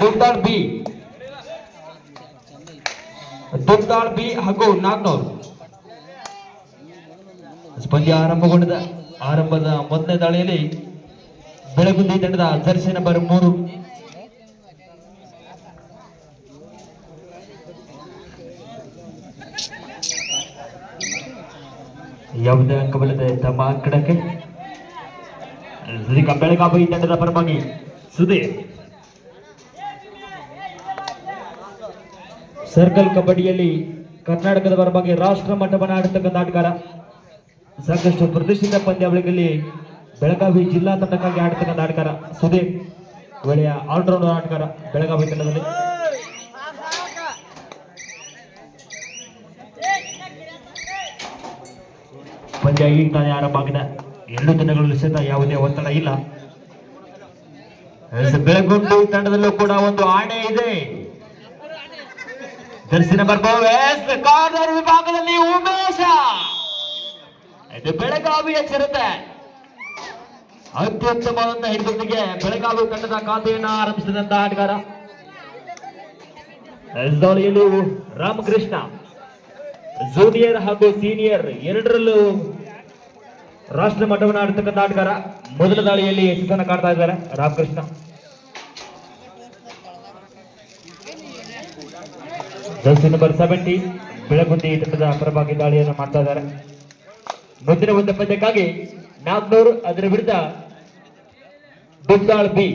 ದುಮ್ದಾಳ್ B. ದುಮ್ದಾಳ್ B ಹಾಗೂ ನಾಗ್ನೂರ್. ಸ್ಪಂದ್ಯ ಆರಂಭಗೊಂಡಿದೆ. ಆರಂಭದ ಮೊದಲನೇ ದಾಳಿಯಲ್ಲಿ ಬೆಳಗುಂದಿ ತಂಡದ ಜರ್ಸಿ ನಂಬರ್ ಮೂರು. ಯಾವುದೇ ಅಂಕವಿಲ್ಲದೆ ತಮ್ಮ ಅಂಕಣಕ್ಕೆ ಬೆಳಗಾವಿ ತಂಡದ ಪರವಾಗಿ ಸುಧೀರ್ ಸರ್ಕಲ್ ಕಬಡ್ಡಿಯಲ್ಲಿ ಕರ್ನಾಟಕದ ಪರವಾಗಿ ರಾಷ್ಟ್ರ ಮಟ್ಟವನ್ನು ಆಡತಕ್ಕಂಥ ಆಟಗಾರ ಸಾಕಷ್ಟು ಪ್ರತಿಷ್ಠಿತ ಪಂದ್ಯಾವಳಿಗಳಲ್ಲಿ ಬೆಳಗಾವಿ ಜಿಲ್ಲಾ ತಂಡಕ್ಕಾಗಿ ಆಡತಕ್ಕಂಥ ಆಟಗಾರ ಸುದೀಪ್ ಒಳ್ಳೆಯ ಆಲ್ರೌಂಡರ್ ಆಟಗಾರ ಬೆಳಗಾವಿ ತಂಡದಲ್ಲಿ. ಪಂದ್ಯ ಈಗ ತಾನೇ ಆರಂಭ ಆಗಿದೆ. ಎರಡು ದಿನಗಳಲ್ಲಿ ಸಹಿತ ಯಾವುದೇ ಒತ್ತಡ ಇಲ್ಲ. ಬೆಳಗುಂಡು ಬೆಳಗುಂಡಿ ತಂಡದಲ್ಲೂ ಕೂಡ ಒಂದು ಆಣೆ ಇದೆ. ಜರ್ಸಿ ನಂಬರ್ ಕಾರ್ನರ್ ವಿಭಾಗದಲ್ಲಿ ಉಮೇಶ. ಇದು ಬೆಳಗಾವಿಯ ಚಿರತೆ ಅತ್ಯುತ್ತಮವಾದಂತಹ ಹಿಡಿದೊಂದಿಗೆ ಬೆಳಗಾವಿ ತಂಡದ ಖಾತೆಯನ್ನ ಆರಂಭಿಸಿದಂತ ಆಟಗಾರ. ರಾಮಕೃಷ್ಣ. ಜೂನಿಯರ್ ಹಾಗೂ ಸೀನಿಯರ್ ಎರಡರಲ್ಲೂ ರಾಷ್ಟ್ರ ಮಟ್ಟವನ್ನು ಆಡ್ತಕ್ಕಂಥ ಆಟಗಾರ. ಮೊದಲ ದಾಳಿಯಲ್ಲಿ ಯಶಸ್ಸನ್ನು ಕಾಡ್ತಾ ಇದ್ದಾರೆ Ramakrishna. Jersey number seventy Belagundi ತಂಡದ ಪರವಾಗಿ ದಾಳಿಯನ್ನು ಮಾಡ್ತಾ ಇದ್ದಾರೆ. ಮುಂದಿನ ಒಂದು ಪಂದ್ಯಕ್ಕಾಗಿ ನಾಗ್ನೂರ್ ಅದರ ವಿರುದ್ಧ ದುಗ್ದಾಳ್ ಬಿ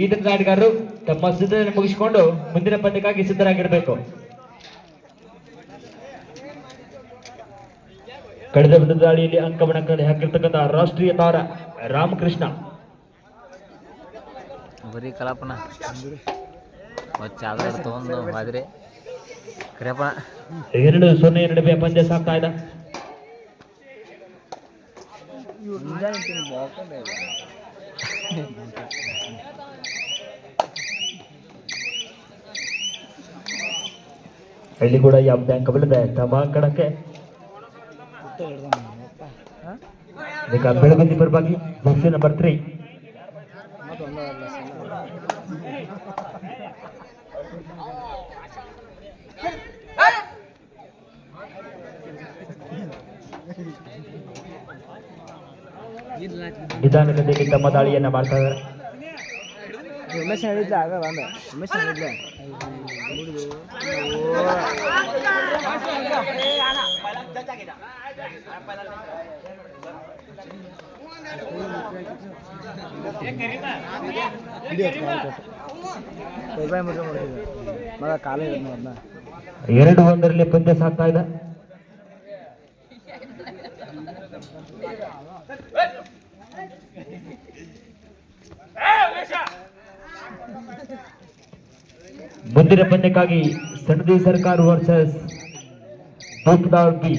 ಈ ತಂಡದ ಆಟಗಾರರು ತಮ್ಮ ಸಿದ್ಧತೆಯನ್ನು ಮುಗಿಸಿಕೊಂಡು ಮುಂದಿನ ಪಂದ್ಯಕ್ಕಾಗಿ ಸಿದ್ಧರಾಗಿರಬೇಕು. ಕಳೆದ ವಿರುದ್ಧ ದಾಳಿಯಲ್ಲಿ ಅಂಕವನ್ನು ಕಲೆ ಹಾಕಿರ್ತಕ್ಕಂಥ ರಾಷ್ಟ್ರೀಯ ತಾರ ರಾಮಕೃಷ್ಣ. ಬರೀ ಕಲಾಪನ. ತೊಗೊಂಡು ಹೋದ್ರಿ ಕರಿಯಪ್ಪನ. ಎರಡು ಸೊನ್ನೆ ನಡುವೆ ಪಂದ್ಯ ಸಾಕ್ತಾ ಇದೆ ಇಲ್ಲಿ ಕೂಡ ಬ್ಯಾಂಕ್ ಅಂಕವಿಲ್ಲದೆ ತಮ್ಮ ಕಡಕ್ಕೆ ಬೆಳಗುಂದಿ ಪರವಾಗಿ ಜರ್ಸಿ ನಂಬರ್ ತ್ರೀ ನಿಧಾನಗತಿಗೆ ತಮ್ಮ ದಾಳಿಯನ್ನ ಮಾಡ್ತಾ ಇದ್ದಾರೆ. ಉಮೇಶ್ ಹೇಳಿದ್ಲ ಆಗ ಬಂದ ಎರಡು ಒಂದರಲ್ಲಿ ಪಂದ್ಯ ಸಾಕ್ತಾ ಇದೆ. ಮುಂದಿನ ಪಂದ್ಯಕ್ಕಾಗಿ ಸಣದಿ ಸರ್ಕಾರ versus Dupdal B.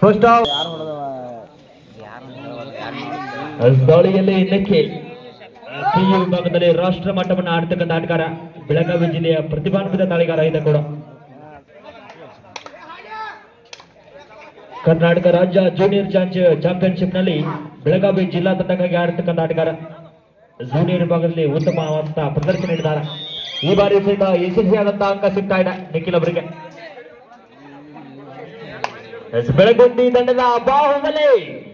First half ದಾಳಿಯಲ್ಲಿ ಪಿಯು ವಿಭಾಗದಲ್ಲಿ ರಾಷ್ಟ್ರ ಮಟ್ಟವನ್ನು ಆಡ್ತಕ್ಕಂಥ ಆಟಗಾರ ಬೆಳಗಾವಿ ಜಿಲ್ಲೆಯ ಪ್ರತಿಭಾನ್ವಿತ ತಾಳಿಗಾರ ಇದೆ ಕೂಡ. ಕರ್ನಾಟಕ ರಾಜ್ಯ ಜೂನಿಯರ್ ಚಾಂಪಿಯನ್ಶಿಪ್ನಲ್ಲಿ ಬೆಳಗಾವಿ ಜಿಲ್ಲಾ ತಂಡಕ್ಕಾಗಿ ಆಡತಕ್ಕಂಥ ಆಟಗಾರ ಜೂನಿಯರ್ ವಿಭಾಗದಲ್ಲಿ ಉತ್ತಮವಾದಂತಹ ಪ್ರದರ್ಶನ ನೀಡಿದ್ದಾರೆ. ಈ ಬಾರಿ ಸಹಿತ ಯಶಸ್ವಿಯಾದಂತಹ ಅಂಕ ಸಿಗ್ತಾ ಇದೆ ನಿಖಿಲ್ ಅವರಿಗೆ. ಬೆಳಗುಂದಿ ತಂಡದ ಬಾಹುಬಲಿ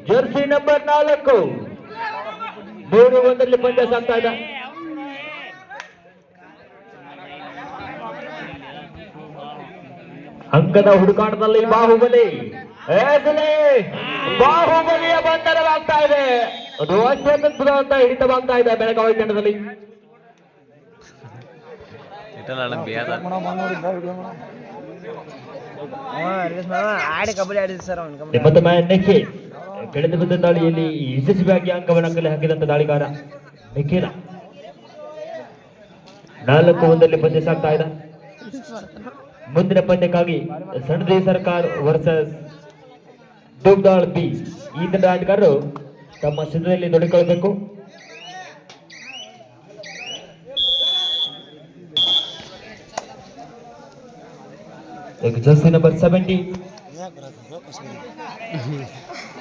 ಜರ್ಸಿ ನಂಬರ್ ನಾಲ್ಕು. ಮೂರು ಒಂದರಲ್ಲಿ ಪಂದ್ಯ ಸಾಗ್ತಾ ಇದೆ. ಅಂಕದ ಹುಡುಕಾಟದಲ್ಲಿ ಬಾಹುಬಲಿ ಬಾಹುಬಲಿಯ ಬಂಧನವಾಗ್ತಾ ಇದೆ. ರೋಷ್ಟ್ರ ಅಂತ ಹಿಡಿತ ಹಿಡಿತವಾಗ್ತಾ ಇದೆ ಬೆಳಗಾವಿ ತಂಡದಲ್ಲಿ. ಬೇದ ಬಂದ್ ನಿಮ್ಮತ್ತ ನಿಖಿಲ್ ಕಳೆದ ಬಿದ್ದ ದಾಳಿಯಲ್ಲಿ ಯಶಸ್ವಿಯಾಗಿ ಅಂಕವನ್ನು ಕಲೆ ಹಾಕಿದಂತ ದಾಳಿಗಾರ ನಿಖಿಲ ನಾಲ್ಕು ಒಂದರಲ್ಲಿ ಪಂದ್ಯ ಸಾಗ್ತಾ ಇದೆ. ಮುಂದಿನ ಪಂದ್ಯಕ್ಕಾಗಿ ಸಣದಿ ಸರ್ಕಾರ ವರ್ಸಸ್ ದುಗ್ದಾಳ್ ಬಿ. ಈ ತಂಡ ಆಟಗಾರರು ತಮ್ಮ ಸಿದ್ಧದಲ್ಲಿ ನೋಡಿಕೊಳ್ಬೇಕು ಜರ್ಸಿ ನಂಬರ್ ಸೆವೆಂಟಿ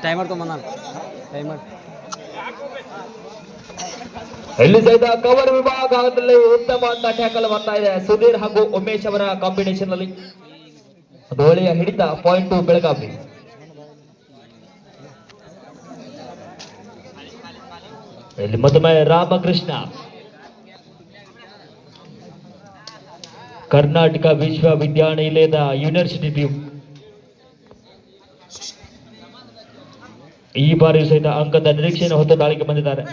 ಟೈಮರ್ ತೊಗೊಂಬಂದ ಟೈಮರ್ ಇಲ್ಲಿ ಸಹಿತ ಕವರ್ ವಿಭಾಗದಲ್ಲಿ ಉತ್ತಮ ಅಂತ ಟ್ಯಾಕಲ್ ಬರ್ತಾ ಇದೆ. ಸುಧೀರ್ ಹಾಗೂ ಉಮೇಶ್ ಅವರ ಕಾಂಬಿನೇಷನ್ ಅಲ್ಲಿ ಒಳ್ಳೆಯ ಹಿಡಿತ ಪಾಯಿಂಟ್ ಟು ಬೆಳಗಾವಿ. ಇಲ್ಲಿ ಮಧುಮೇಹ ರಾಮಕೃಷ್ಣ. ಕರ್ನಾಟಕ ವಿಶ್ವವಿದ್ಯಾನಿಲಯದ ಯೂನಿವರ್ಸಿಟಿ ಈ ಬಾರಿ ಸಹಿತ ಅಂಕದ ನಿರೀಕ್ಷೆಯನ್ನು ಹೊತ್ತು ದಾಳಿಗೆ ಬಂದಿದ್ದಾರೆ.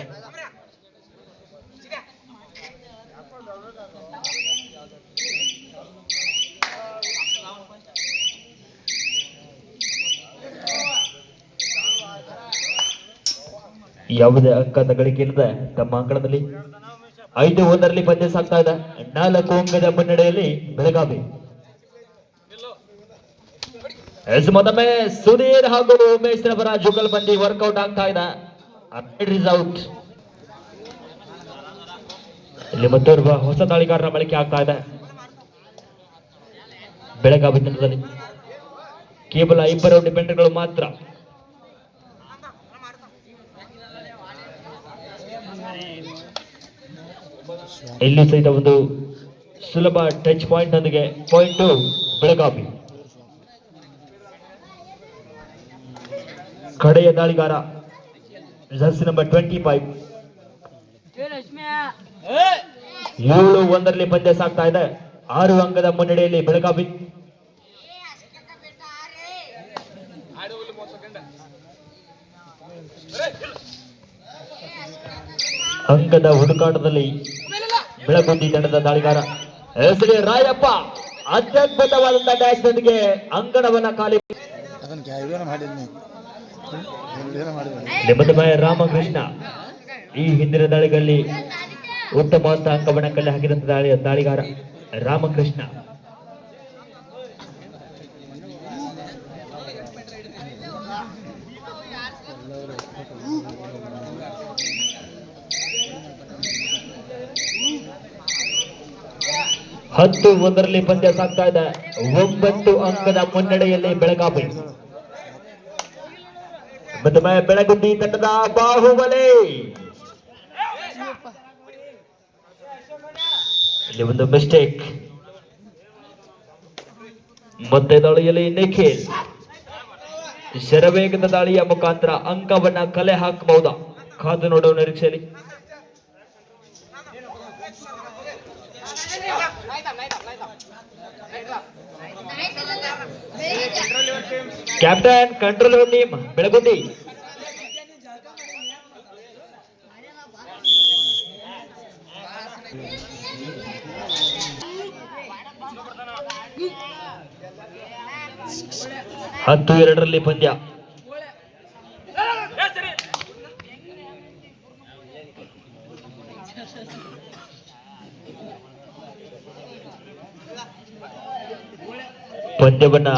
ಯಾವುದೇ ಅಂಕದ ಗಳಿಕೆ ಇಲ್ಲದೆ ತಮ್ಮ ಅಂಕಣದಲ್ಲಿ ಐದು ಒಂದರಲ್ಲಿ ಪಂದ್ಯ ಸಾಗ್ತಾ ಇದೆ. ನಾಲ್ಕು ಅಂಕದ ಮುನ್ನಡೆಯಲ್ಲಿ ಬೆಳಗಾವಿ. ಎಸ್ ಮತ್ತೊಮ್ಮೆ ಸುಧೀರ್ ಹಾಗೂ ಉಮೇಶ್ ರವರ ಜುಗಲ್ ಬಂದಿ ವರ್ಕೌಟ್ ಆಗ್ತಾ ಇದೆ. ರಿಸೌಟ್ ಇಲ್ಲಿ ಮತ್ತೋರ್ವ ಹೊಸ ತಾಳಿಗಾರರ ಬಳಕೆ ಆಗ್ತಾ ಇದೆ. ಬೆಳಗಾವಿ ತಂಡದಲ್ಲಿ ಕೇವಲ ಇಬ್ಬರು ಡಿಪೆಂಡರ್ಗಳು ಮಾತ್ರ. ಇಲ್ಲಿ ಸಹಿತ ಒಂದು ಸುಲಭ ಟಚ್ ಪಾಯಿಂಟ್ ನೊಂದಿಗೆ ಪಾಯಿಂಟ್ ಬೆಳಗಾವಿ. ಕಡೆಯ ದಾಳಿಗಾರ ಜರ್ಸಿ ನಂಬರ್ ಟ್ವೆಂಟಿ ಫೈವ್ ಏಳು ಒಂದರಲ್ಲಿ ಪಂದ್ಯ ಸಾಗ್ತಾ ಇದೆ. ಆರು ಅಂಕದ ಮುನ್ನಡೆಯಲ್ಲಿ ಬೆಳಗಾವಿ. ಅಂಕದ ಹುಡುಕಾಟದಲ್ಲಿ ಬೆಳಗುಂದಿ ತಂಡದ ದಾಳಿಗಾರ ಹೆಸರೇ ರಾಯಪ್ಪ ಅತ್ಯದ್ಭುತವಾದಂತಹ ಡ್ಯಾಶ್ ನೊಂದಿಗೆ ಅಂಗಣವನ್ನ ಖಾಲಿ ನಿಮ್ಮದಮಯ ರಾಮಕೃಷ್ಣ ಈ ಹಿಂದಿನ ದಾಳಿಗಳಲ್ಲಿ ಉತ್ತಮವಾದ ಅಂಕವನ್ನ ಕಲೆ ಹಾಕಿದಂತ ದಾಳಿ ದಾಳಿಗಾರ ರಾಮಕೃಷ್ಣ. ಹತ್ತು ಒಂದರಲ್ಲಿ ಪಂದ್ಯ ಸಾಗ್ತಾ ಇದೆ. ಒಂಬತ್ತು ಅಂಕದ ಮುನ್ನಡೆಯಲ್ಲಿ ಬೆಳಗಾವಿ. ಬೆಳಗುಂದಿ ತಂಡದ ಬಾಹುಬಲಿ. ಇಲ್ಲಿ ಒಂದು ಮಿಸ್ಟೇಕ್ ಮತ್ತೆ ದಾಳಿಯಲ್ಲಿ ನಿಖಿಲ್. ಶರವೇಗದ ದಾಳಿಯ ಮುಖಾಂತರ ಅಂಕವನ್ನ ಕಲೆ ಹಾಕಬಹುದಾ? ಕಾದು ನೋಡುವ ನಿರೀಕ್ಷೆಯಲ್ಲಿ. ಕ್ಯಾಪ್ಟನ್ ಕಂಟ್ರೋಲ್ ಟೀಮ್ ಬೆಳಗುಂದಿ ಹತ್ತು ಎರಡರಲ್ಲಿ ಪಂದ್ಯ. ಪಂದ್ಯವನ್ನ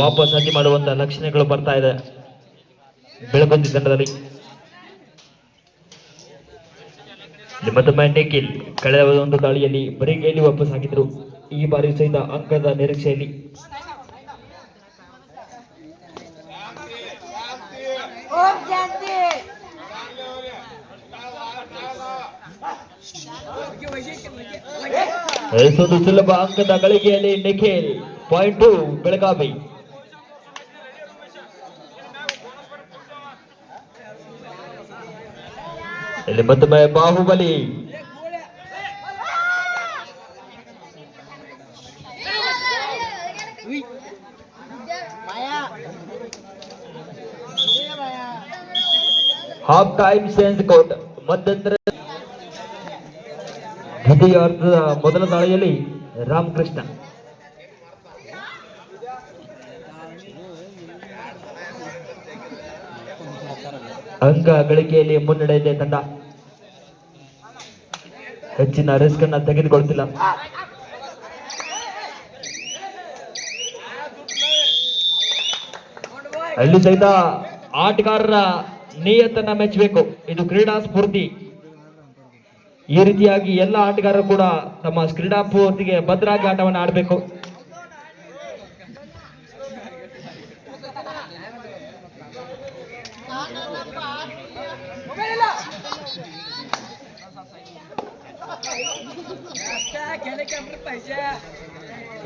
ವಾಪಸ್ ಹಂದಿ ಮಾಡುವಂತ ಲಕ್ಷಣಗಳು ಬರ್ತಾ ಇದೆ. ಬೆಳಗುಂದಿ ತಂಡದಲ್ಲಿ. ನಿಖಿಲ್ ಕಳೆದ ಒಂದು ದಾಳಿಯಲ್ಲಿ ಬರೀ ಗೇಲಿ ವಾಪಸ್ ಹಾಕಿದ್ರು ಈ ಬಾರಿ ಸಹಿತ ಅಂಕದ ನಿರೀಕ್ಷೆಯಲ್ಲಿ. ಸುಲಭ ಅಂಕದ ಗಳಿಗೆಯಲ್ಲಿ ನಿಖಿಲ್. ಪಾಯಿಂಟ್ ಟು ಬೆಳಗಾವಿ ಇಲ್ಲಿ ಮತ್ತೊಮ್ಮೆ ಬಾಹುಬಲಿ ಮಾಯಾ ಮಾಯಾ ಹಾಫ್ ಟೈಮ್ ಸೇನ್ಸ್ ಕೋಟ್ ಮಧ್ಯಂತರ ದ್ವಿತೀಯಾರ್ಧದ ಮೊದಲ ದಾಳಿಯಲ್ಲಿ ರಾಮಕೃಷ್ಣ ಅಂಕ ಗಳಿಕೆಯಲ್ಲಿ ಮುನ್ನಡೆ ಇದೆ ತಂಡ. ಹೆಚ್ಚಿನ ರಿಸ್ಕ್ ಅನ್ನ ತೆಗೆದುಕೊಳ್ತಿಲ್ಲ. ಅಲ್ಲಿ ಸಹಿತ ಆಟಗಾರರ ನಿಯತ್ತನ್ನ ಮೆಚ್ಚಬೇಕು. ಇದು ಕ್ರೀಡಾ ಸ್ಫೂರ್ತಿ. ಈ ರೀತಿಯಾಗಿ ಎಲ್ಲ ಆಟಗಾರರು ಕೂಡ ತಮ್ಮ ಕ್ರೀಡಾ ಸ್ಫೂರ್ತಿಗೆ ಭದ್ರಾಗಿ ಆಟವನ್ನು ಆಡಬೇಕು.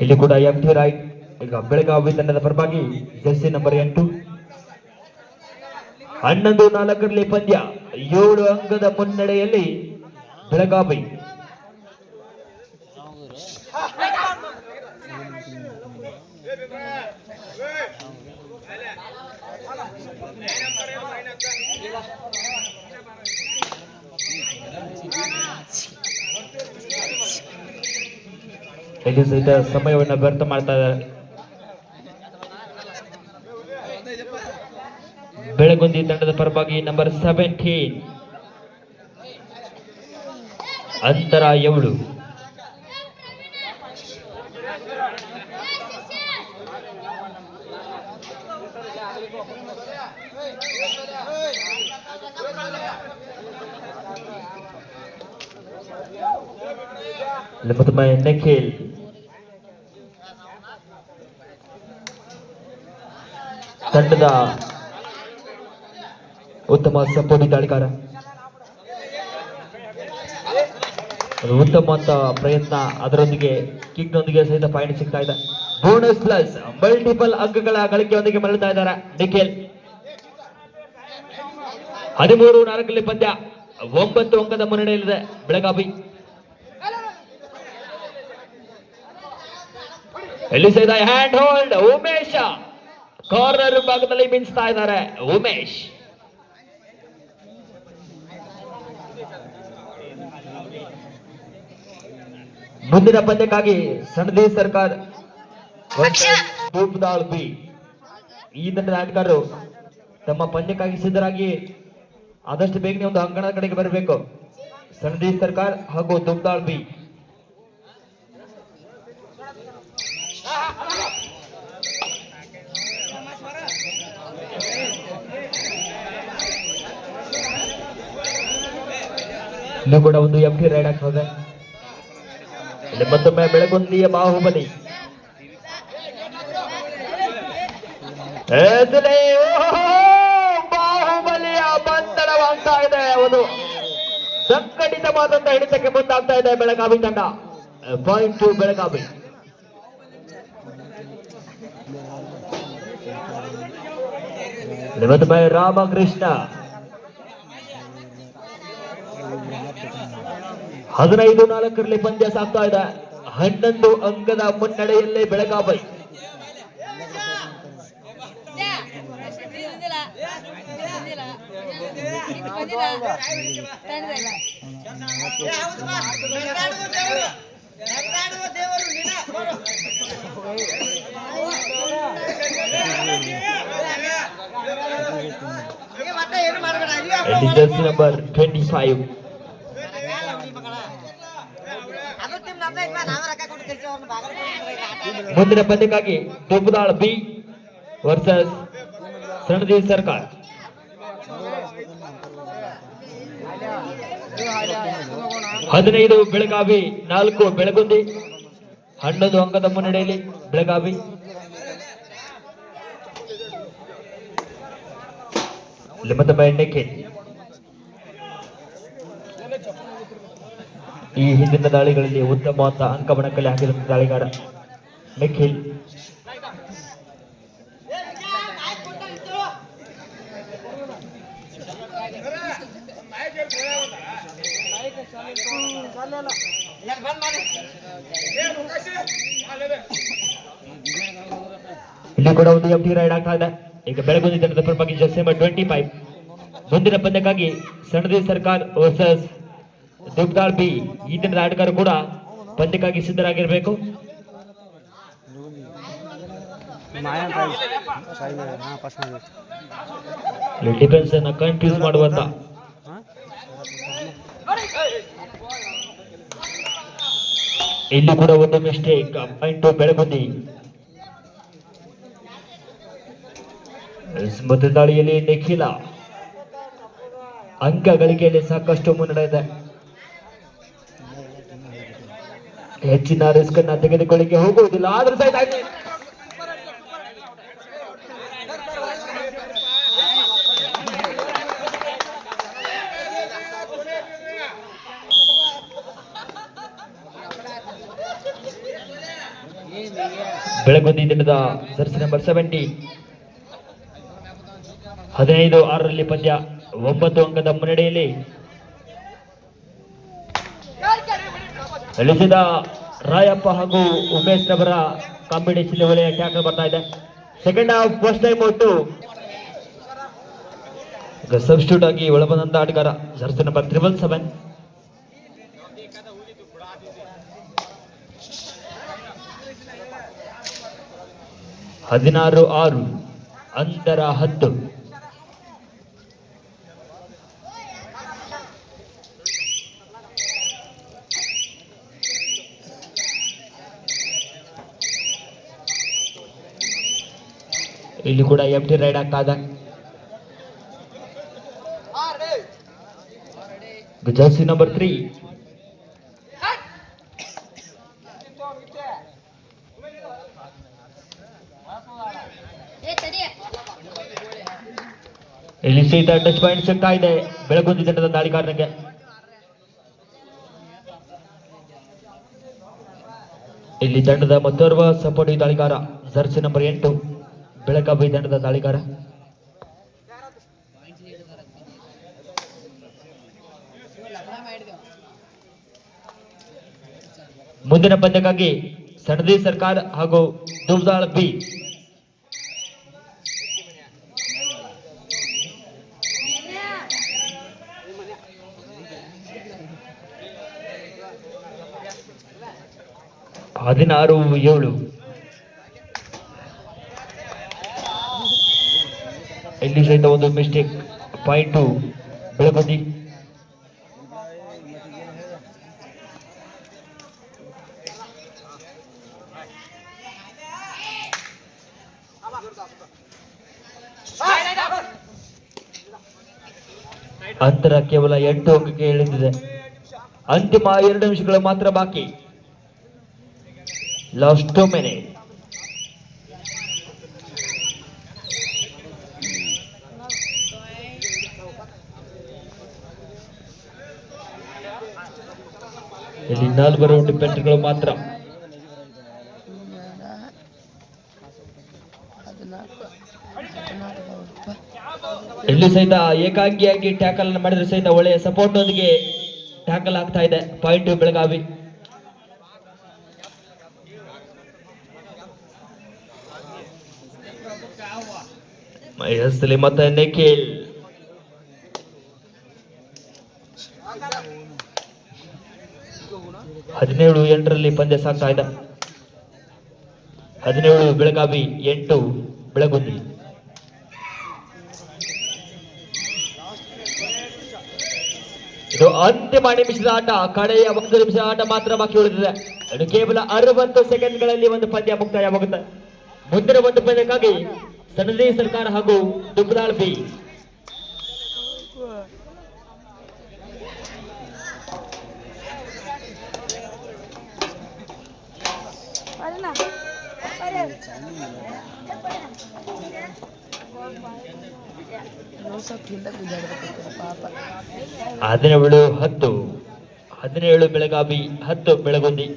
ಇಲ್ಲಿ ಕೂಡ ಎಂ ಟಿ ರಾಯ್ ಈಗ ಬೆಳಗಾವಿ ತಂಡದ ಪರವಾಗಿ ಜರ್ಸಿ ನಂಬರ್ ಎಂಟು. ಹನ್ನೊಂದು ನಾಲ್ಕರಲ್ಲಿ ಪಂದ್ಯ ಏಳು ಅಂಕದ ಮುನ್ನಡೆಯಲ್ಲಿ ಬೆಳಗಾವಿ ಇಲ್ಲಿ ಸಹಿತ ಸಮಯವನ್ನು ವ್ಯರ್ಥ ಮಾಡ್ತಾ ಇದ್ದಾರೆ? ಬೆಳಗುಂದಿ ತಂಡದ ಪರವಾಗಿ ನಂಬರ್ ಸೆವೆಂಟೀನ್ ಅಂತರ ಏಳು. ಮತ್ತೊಮ್ಮೆ ನಿಖಿಲ್ ತಂಡದ ಉತ್ತಮ ಸಪೋರ್ಟಿ ತಾಳಿಕಾರ ಉತ್ತಮ ಪ್ರಯತ್ನ ಅದರೊಂದಿಗೆ ಕಿಕ್ನೊಂದಿಗೆ ಸಹಿತ ಪಾಯಿಂಟ್ ಸಿಗ್ತಾ ಇದೆ. ಬೋನಸ್ ಪ್ಲಸ್ ಮಲ್ಟಿಪಲ್ ಅಂಕಗಳ ಗಳಿಕೆಯೊಂದಿಗೆ ಮರಳುತ್ತಾ ಇದ್ದಾರೆ. ನಿಖಿಲ್. ಹದಿಮೂರು ನಾಲ್ಕಲ್ಲಿ ಪಂದ್ಯ. ಒಂಬತ್ತು ಅಂಕದ ಮುನ್ನಡೆಯಲ್ಲಿದೆ ಬೆಳಗಾವಿ. ಎಲ್ಲಿ ಸಹಿತ ಹ್ಯಾಂಡ್ ಹೋಲ್ಡ್ ಉಮೇಶ್. ಕಾರ್ನರ್ ಭಾಗದಲ್ಲಿ ಮಿಂಚ್ತಾ ಇದ್ದಾರೆ. ಉಮೇಶ್. ಮುಂದಿನ ಪಂದ್ಯಕ್ಕಾಗಿ ಸಣದಿ ಸರ್ಕಾರ. ಬಿ. ಈ ತಂಡದ ಆಟಗಾರರು ತಮ್ಮ ಪಂದ್ಯಕ್ಕಾಗಿ ಸಿದ್ಧರಾಗಿ ಆದಷ್ಟು ಬೇಗನೆ ಒಂದು ಅಂಗಣದ ಕಡೆಗೆ ಬರಬೇಕು. ಸಣದಿ ಸರ್ಕಾರ ಹಾಗೂ ದುಬ್ದಾಳ್ ಬಿ. ಇಲ್ಲೂ ಕೂಡ ಒಂದು ಎಂ ಟಿ ರೈಡ್ ಆಗ್ತದೆ. ಇಲ್ಲಿ ಮತ್ತೊಮ್ಮೆ ಬೆಳಗುಂದಿಯ ಬಾಹುಬಲಿ. ಬಾಹುಬಲಿಯ ಬಂಧನವಾಗ್ತಾ ಇದೆ. ಒಂದು ಸಂಘಟಿತವಾದಂತ ಹಿಡಿತಕ್ಕೆ ಮುಂದಾಗ್ತಾ ಇದೆ ಬೆಳಗಾವಿ ತಂಡ. Point to Belagavi. ಮತ್ತೊಮ್ಮೆ ರಾಮಕೃಷ್ಣ. ಹದಿನೈದು ನಾಲ್ಕರಲ್ಲಿ ಪಂದ್ಯ ಸಾಗ್ತಾ ಇದೆ. ಹನ್ನೊಂದು ಅಂಕದ ಮುನ್ನಡೆಯಲ್ಲೇ ಬೆಳಗಾವಿ. ನಂಬರ್ ಟ್ವೆಂಟಿ ಫೈವ್ ಮುಂದಿನ ಪಂದ್ಯಕ್ಕಾಗಿ ದುಬ್ಬದಾಳ್ ಬಿ ವರ್ಸಸ್ ಸಣದಿ ಸರ್ಕಾರ. ಹದಿನೈದು ಬೆಳಗಾವಿ, ನಾಲ್ಕು ಬೆಳಗುಂದಿ. ಹನ್ನೊಂದು ಅಂಕದ ಮುನ್ನಡೆಯಲ್ಲಿ ಬೆಳಗಾವಿ. ಇಲ್ಲಿ ಮತ್ತೊಮ್ಮೆ ನಿಖಿಲ್ ಈ ಹಿಂದಿನ ದಾಳಿಗಳಲ್ಲಿ ಉತ್ತಮವಾದ ಅಂಕವನ್ನು ಕಲೆ ಹಾಕಿದಂತ ದಾಳಿಗಾರ ನಿಖಿಲ್. ಇಲ್ಲಿ ಕೂಡ ಒಂದು ಎಂ ಟಿ ರೈಡ್ ಆಗ್ತಾ ಇದೆ. ಈಗ ಬೆಳಗುಂದಿ ತಂಡದ ಪರವಾಗಿ ಜಸೆಂಬರ್ ಟ್ವೆಂಟಿ ಫೈವ್ ಮುಂದಿನ ಪಂದ್ಯಕ್ಕಾಗಿ ಸಣದಿ ಸರ್ಕಾರ್ ವರ್ಸಸ್ ದುಗ್ದಾಳ್ ಬಿ, ಈ ದಿನದ ಆಟಗಾರರು ಕೂಡ ಪಂದ್ಯಕ್ಕಾಗಿ ಸಿದ್ಧರಾಗಿರಬೇಕು. ಡಿಫೆನ್ಸ್ ಅನ್ನ ಕನ್ಫ್ಯೂಸ್ ಮಾಡುವಂತ. ಇಲ್ಲಿ ಕೂಡ ಒಂದು ಮಿಸ್ಟೇಕ್ ಪಾಯಿಂಟ್ ಬೆಳಗುಂದಿ ಮತ್ತು ದಾಳಿಯಲ್ಲಿ ನಿಖಿಲ. ಅಂಕ ಗಳಿಕೆಯಲ್ಲಿ ಸಾಕಷ್ಟು ಮುನ್ನಡೆ ಇದೆ. ಹೆಚ್ಚಿನ ರಿಸ್ಕ್ ಅನ್ನ ತೆಗೆದುಕೊಳ್ಳಿಕ್ಕೆ ಹೋಗುವುದಿಲ್ಲ. ಆದ್ರೂ ಸಹಿತ ಬೆಳಗುಂದಿ ದಿನದ ಜರ್ಸಿ ನಂಬರ್ ಸೆವೆಂಟಿ ಹದಿನೈದು, ಆರರಲ್ಲಿ ಪಂದ್ಯ ಒಂಬತ್ತು ಅಂಕದ ಮುನ್ನಡೆಯಲ್ಲಿ ಇಳಿಸಿದ ರಾಯಪ್ಪ ಹಾಗೂ ಉಮೇಶ್ ರವರ ಕಾಂಬಿನೇಷನ್ ಒಳ್ಳೆಯ ಟ್ಯಾಕಲ್ ಬರ್ತಾ ಇದೆ. ಸೆಕೆಂಡ್ ಹಾಫ್ ಫಸ್ಟ್ ಟೈಮ್ ಒಟ್ಟು ಸಬ್ಸ್ಟ್ಯೂಟ್ ಆಗಿ ಒಳಬಂದಂತ ಆಟಗಾರ ಜರ್ಸಿ ನಂಬರ್ ತ್ರಿಬಲ್ ಸೆವೆನ್ ಹದಿನಾರು ಆರು, ಅಂತರ ಹತ್ತು. ಇಲ್ಲಿ ಕೂಡ ಎಂ ಟಿ ರೈಡ್ ಆಗ್ತಾ ಜರ್ಸಿ ನಂಬರ್ ತ್ರೀ ಇಲ್ಲಿ ಸೀತಾ ಟಚ್ ಪಾಯಿಂಟ್ ಸಿಗ್ತಾ ಇದೆ. ಬೆಳಗುಂದಿ ತಂಡದ ದಾಳಿಗಾರನಿಗೆ ಇಲ್ಲಿ ತಂಡದ ಮತ್ತೋರ್ವ ಸಪೋರ್ಟಿವ್ ದಾಳಿಗಾರ ಜರ್ಸಿ ನಂಬರ್ ಎಂಟು. ಬೆಳಗಾವಿ ತಂಡದ ದಾಳಿಗಾರ. ಮುಂದಿನ ಪಂದ್ಯಕ್ಕಾಗಿ ಸಣದಿ ಸರ್ಕಾರ ಹಾಗೂ ದುಬ್ದಾಳ್ ಬಿ. ಹದಿನಾರು ಏಳು. ಇಲ್ಲಿ ಸಹಿತ ಒಂದು ಮಿಸ್ಟೇಕ್ ಪಾಯಿಂಟು ಬೆಳಪತಿ ಅಂತರ ಕೇವಲ ಎಂಟು ಅಂಕಕ್ಕೆ ಇಳಿದಿದೆ. ಅಂತಿಮ ಎರಡು ನಿಮಿಷಗಳು ಮಾತ್ರ ಬಾಕಿ. ಲಾಸ್ಟ್ ಟು ಮಿನಿಟ್ ಇಲ್ಲಿ ನಾಲ್ವರು ಡಿಪೆಂಡ್ಗಳು ಮಾತ್ರ. ಇಲ್ಲಿ ಸಹಿತ ಏಕಾಂಗಿಯಾಗಿ ಟ್ಯಾಕಲ್ ಮಾಡಿದ್ರೆ ಸಹಿತ ಒಳ್ಳೆಯ ಸಪೋರ್ಟ್ ಒಂದಿಗೆ ಟ್ಯಾಕಲ್ ಆಗ್ತಾ ಇದೆ. ಪಾಯಿಂಟ್ ಬೆಳಗಾವಿ. ಮಹೇಶ್ಲಿ ಮತ್ತೆ ನಿಖಿಲ್. ಹದಿನೇಳು ಎಂಟರಲ್ಲಿ ಪಂದ್ಯ ಸಾಕ್ತಾ ಇದ್ದ ಹದಿನೇಳು ಬೆಳಗಾವಿ, ಎಂಟು ಬೆಳಗುಂದಿ. ಇದು ಅಂತಿಮ ನಿಮಿಷದ ಆಟ. ಕಡೆಯ ಒಂದು ನಿಮಿಷದ ಆಟ ಮಾತ್ರ ಬಾಕಿ ಉಳಿದಿದೆ. ಅದು ಕೇವಲ ಅರವತ್ತು ಸೆಕೆಂಡ್ಗಳಲ್ಲಿ ಒಂದು ಪಂದ್ಯ ಮುಕ್ತಾಯವಾಗುತ್ತೆ. ಮುಂದಿನ ಒಂದು ಪಂದ್ಯಕ್ಕಾಗಿ ಸಣದಿ ಸರ್ಕಾರ ಹಾಗೂ ದುಗ್ದಾಳ್ ಬಿ. ಹದಿನೇಳು ಹತ್ತು ಹದಿನೇಳು ಬೆಳಗಾವಿ ಹತ್ತು ಬೆಳಗುಂದಿ.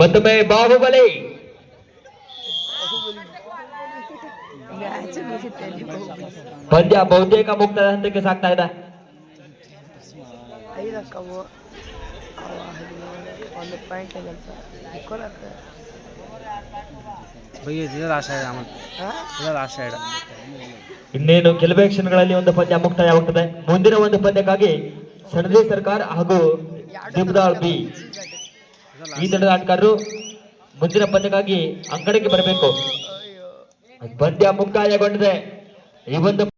ಮತ್ತೊಮ್ಮೆ ಬಾಹುಬಲಿ ಮ್ಯಾಚ್ ಮುಗಿತೆ ಅಲ್ಲಿ ಹೋಗ್ಬಿಡಿ. ಪಂದ್ಯ ಬಹುತೇಕ ಮುಕ್ತದ ಹಂತಕ್ಕೆ ಸಾಗ್ತಾ ಇದೆ. ಒಂದು ಪಾಯಿಂಟ್ ಕೆಲಸ ಇನ್ನೇನು ಕೆಲವೇ ಕ್ಷಣಗಳಲ್ಲಿ ಒಂದು ಪಂದ್ಯ ಮುಕ್ತಾಯವಾಗುತ್ತದೆ ಮುಂದಿನ ಒಂದು ಪಂದ್ಯಕ್ಕಾಗಿ ಸಣದಿ ಸರ್ಕಾರ ಹಾಗೂ ದಿಬ್ದಾಳ್ ಬಿ. ಈ ತಂಡದ ಆಟಗಾರರು ಮುಂದಿನ ಪಂದ್ಯಕ್ಕಾಗಿ ಅಂಗಡಿಗೆ ಬರಬೇಕು. ಪಂದ್ಯ ಮುಕ್ತಾಯಗೊಂಡಿದೆ. ಈ ಒಂದು